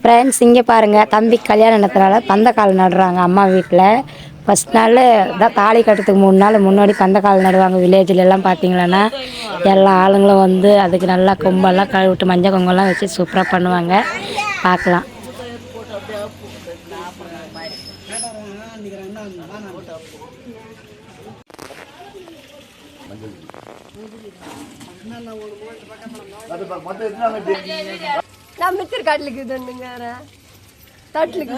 Friends இங்கே பாருங்கள் தம்பி கல்யாணம் நடத்துனால பந்தக்கால் நடுறாங்க அம்மா வீட்டில் ஃபஸ்ட் நாள் தான் தாலி கட்டுறதுக்கு மூணு நாள் முன்னாடி பந்தக்கால் நடுவாங்க வில்லேஜில் எல்லாம் பார்த்தீங்களன்னா எல்லா ஆளுங்களும் வந்து அதுக்கு நல்லா கொம்பெல்லாம் கழுவிட்டு மஞ்சள் கொம்பெல்லாம் வச்சு சூப்பராக பண்ணுவாங்க. பார்க்கலாம் நான் மிச்சர் காட்டிலுக்கு இதுங்க தட்டுலுக்கு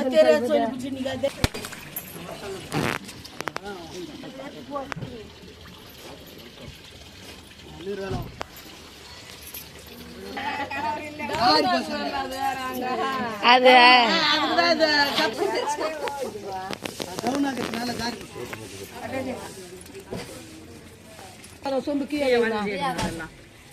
அது.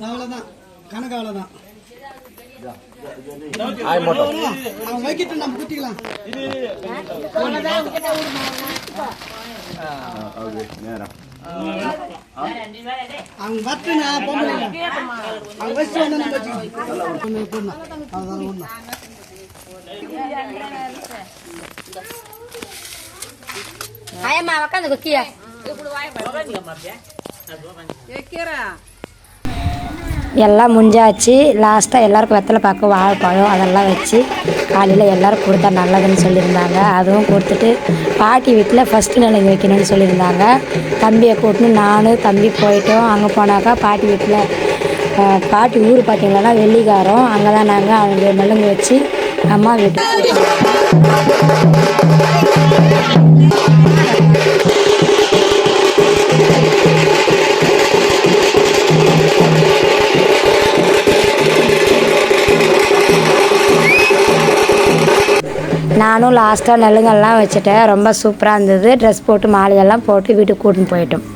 அவ்வளோதான் கணக்கு அவ்வளோதான் அவன் வைக்கிட்டு நம்ம குத்திக்கலாம் அவங்க வட்டு நான் பொம்பளை அவங்க வச்சு வந்தா நம்ம வச்சுக்கலாம். அவ்வளோதான் ஒன்று ஆயம்மா உக்காந்து குக்கியா? எல்லாம் முடிஞ்சாச்சு. லாஸ்ட்டாக எல்லாருக்கும் வெத்தலை பார்க்க வாழைப்பழம் அதெல்லாம் வச்சு காலையில் எல்லோரும் கொடுத்தா நல்லதுன்னு சொல்லியிருந்தாங்க. அதுவும் கொடுத்துட்டு பாட்டி வீட்டில் ஃபஸ்ட்டு நிலைங்க வைக்கணும்னு சொல்லியிருந்தாங்க. தம்பியை கூட்டின்னு நானும் தம்பி போயிட்டோம். அங்கே போனாக்கா பாட்டி வீட்டில் பாட்டி ஊர் பார்த்தீங்கன்னா வெள்ளிக்காரம். அங்கே தான் நாங்கள் அவங்க நலுங்கு வச்சு அம்மா வீட்டுக்கு நானும் லாஸ்ட்டாக நலுங்கெல்லாம் வச்சுட்டேன். ரொம்ப சூப்பராக இருந்தது. ட்ரெஸ் போட்டு மாலையெல்லாம் போட்டு வீட்டுக்கு கூட்டின்னு போயிட்டோம்.